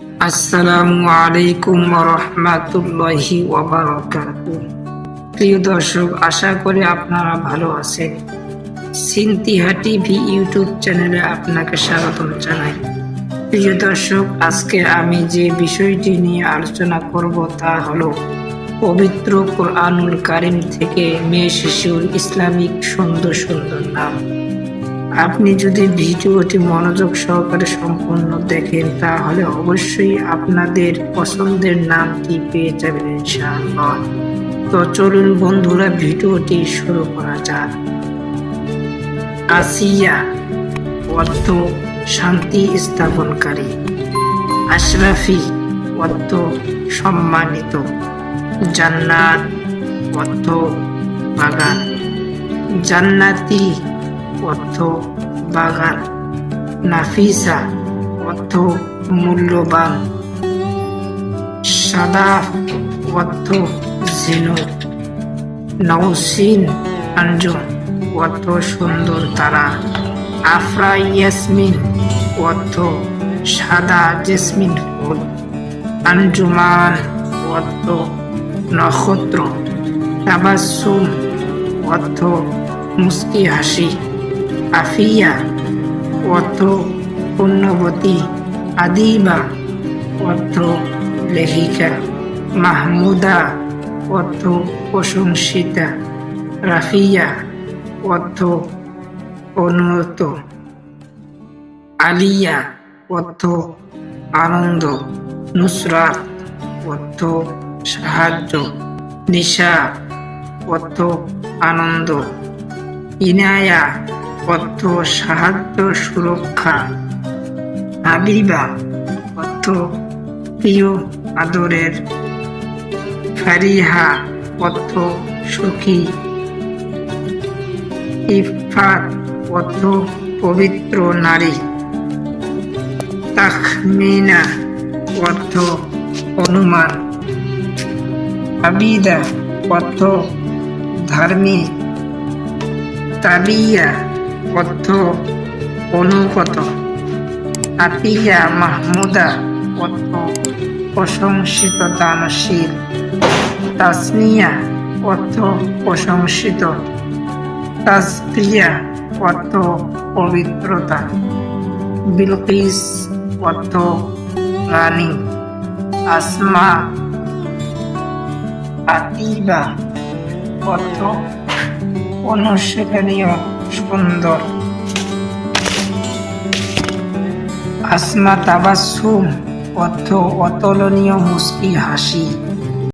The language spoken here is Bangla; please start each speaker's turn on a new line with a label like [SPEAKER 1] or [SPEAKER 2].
[SPEAKER 1] আসসালামু আলাইকুম রহমাতুল্লাহি প্রিয় দর্শক, আশা করি আপনারা ভালো আছেন। সিনতিহা টিভি ইউটিউব চ্যানেলে আপনাকে স্বাগতম জানাই। প্রিয় দর্শক, আজকে আমি যে বিষয়টি নিয়ে আলোচনা করব তা হলো পবিত্র কোরআনুল কারিম থেকে মেয়ে শিশুর ইসলামিক সুন্দর সুন্দর নাম। আপনি যদি ভিডিওটি মনোযোগ সহকারে সম্পূর্ণ দেখেন, তাহলে অবশ্যই আপনাদের পছন্দের নামটি পেয়ে যাবেন ইনশাআল্লাহ। তো চলুন বন্ধুরা, ভিডিওটি শুরু করা যাক। আসিয়া, অর্থ শান্তি স্থাপনকারী। আশরাফি, অর্থ সম্মানিত। জান্নাত, অর্থ বাগান। জান্নাতি অর্থ বাগান নাফিসা অর্থ মূল্যবান সাদা অর্থ ঝিনুক নৌসিন আঞ্জুম অর্থ সুন্দর তারা আফরা ইয়াসমিন অর্থ সাদা জেসমিন ফুল আঞ্জুমান অর্থ নক্ষত্র তাবাসুম অর্থ মুস্কি হাসি। আফিয়া অর্থ পুণ্যবতী, আদিবা অর্থ লেখিকা মাহমুদা অর্থ প্রশংসিতা, রাফিয়া অর্থ অনুনত আলিয়া অর্থ আনন্দ, নুসরাত অর্থ সাহায্য, নিশা অর্থ আনন্দ, ইনায়া অর্থ সাহায্য সুরক্ষা হাবিবা অর্থ প্রিয় আদরের ফারিহা অর্থ সুখী। ইফাত অর্থ পবিত্র নারী। তাখমিনা অর্থ অনুমান। আবিদা অর্থ ধার্মিক। তাবিয়া অর্থ অনুগত। আতিয়া মাহমুদা অর্থ প্রশংসিত দানশীল। তাসনিয়া অর্থ প্রশংসিত। তাজকিয়া অর্থ পবিত্রতা। বিলকিস অর্থ রানী। আসমা আতিবা অর্থ অনুশীলনীয় সুন্দর আসমা তাবাসুম অর্থ অতুলনীয় মুস্কি হাসি।